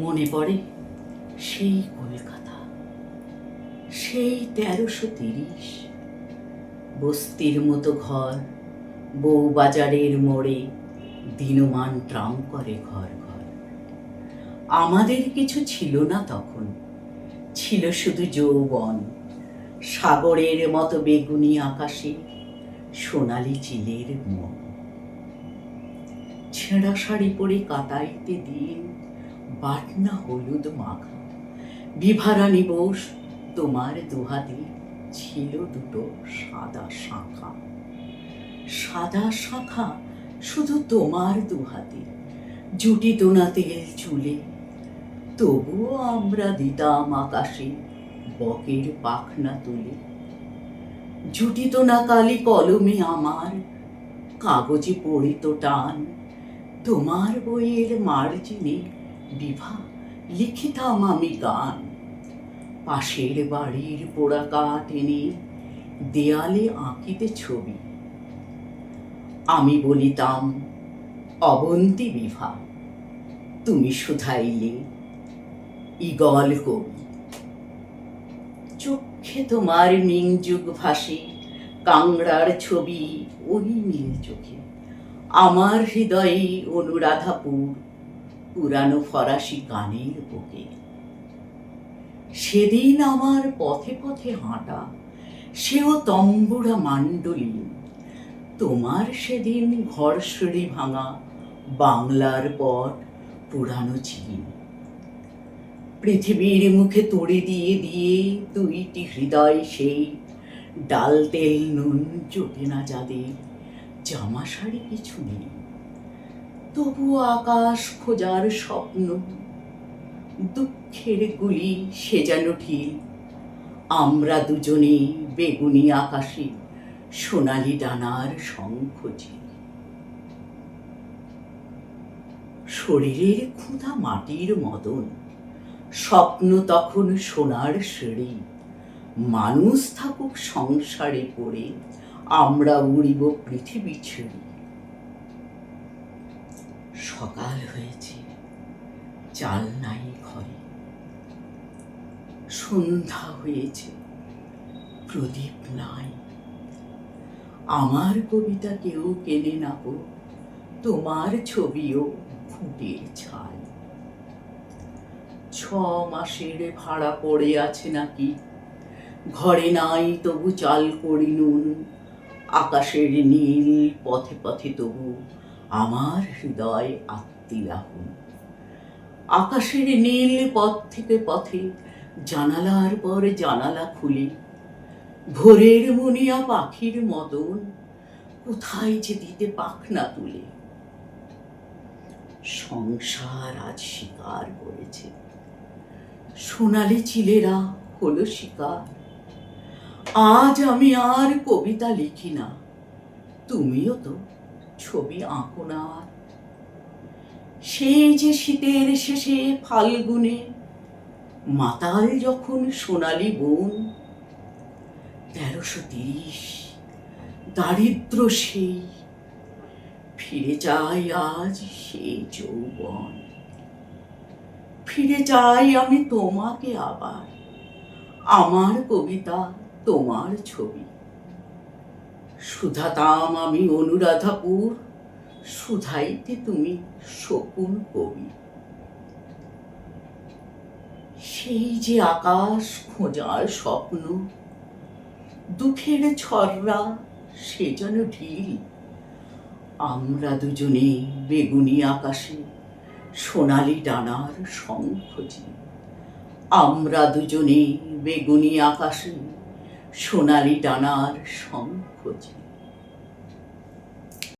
মনে পড়ে সেই কলকাতা, সেই তেরোশো তিরিশ। বস্তির মতো ঘর, বউবাজারের মোড়ে দিনমান ট্রাম করে ঘর ঘর। আমাদের কিছু ছিল না তখন, ছিল শুধু যৌবন। সাগরের মতো বেগুনি আকাশে সোনালি চিলের মন ছেঁড়া শাড়ি পরে কাটাইতে দিন বাটনা হলুদ মাখা। বিভারানি বোস, তোমার দুহাতে ছিল দুটো সাদা শাখা। সাদা শাখা শুধু তোমার দুহাতে। জুটিত না তেল চুলে। তবুও আমরা দিতাম আকাশে বকের পাখনা তুলে। জুটিত না কালি কলমে আমার, কাগজে পড়িত টান। তোমার বইয়ের মার্জিনে বিভা লিখিতাম আমি গান। পাশের বাড়ির পোড়া কাঠ এনে দেয়ালে আঁকিতে ছবি। আমি বলিতাম, অবন্তি বিভা, তুমি শুধাইলে ইগল কবি। চোখে তোমার মিংযুগ ভাসে, কাংড়ার ছবি ওই নীল চোখে। আমার হৃদয়ে অনুরাধাপুর পুরানো ফরাসি গানের বুকে। সেদিন আমার পথে পথে হাঁটা, সেও তম্বুরা মান্ডলিন তোমার সেদিন ঘর ঘরসড়ি ভাঙা, বাংলার পট পুরানো চিন পৃথিবীর মুখে তুড়ি দিয়ে দিয়ে দুইটি হৃদয় সেই ডাল তেল নুন জোটে না যাদের জামা শাড়ি কিছু নেই। তবু আকাশ খোঁজার স্বপ্ন দুঃখের গুলি সে যেন ঢিল। আমরা দুজনে বেগুনি আকাশে সোনালি ডানার শঙ্খ শরীরের ক্ষুধা মাটির মদন। স্বপ্ন তখন সোনার সিঁড়ি। মানুষ থাকুক সংসারে পড়ে, আমরা উড়িব পৃথিবী ছেড়ে। সকাল হয়েছে, চাল নাই ঘরে। সন্ধ্যা হয়েছে, প্রদীপ নাই। আমার কবিতা কেউ কেনে না গো, তোমার ছবিও ফুটের ছাই ছ মাসের ভাড়া পড়ে আছে নাকি, ঘরে নাই তবু চাল করি নুন, আকাশের নীল পথে পথে তবু আমার হৃদয় আত্মিলাহুন আকাশের নীল পথ থেকে পথে জানালার পর জানালা খুলে। ভোরের মুনিয়া পাখির মতন কোথায় যে দিতে পাখনা তুলে। সংসার আজ শিকার করেছে। সোনালি চিলেরা হলো শিকার। আজ আমি আর কবিতা লিখি না। তুমিও তো ছবি আঁকো না সেই যে শীতের শেষে ফাল্গুনে, মাতাল যখন সোনালি বোন তেরোশো তিরিশ, দারিদ্র সেই, ফিরে চাই আজ সেই যৌবন। ফিরে চাই আমি তোমাকে আবার, আমার কবিতা তোমার ছবি। সুধাতাম আমি অনুরাধাপুর, সুধাইতে তুমি শকুন কবি। সেই যে আকাশ খোঁজার স্বপ্ন, দুঃখের ছররা সে যেন ঢিল। আমরা দুজনে বেগুনি আকাশে সোনালি ডানার শঙ্খজি আমরা দুজনে বেগুনি আকাশে সোনালি ডানার শঙ্খজি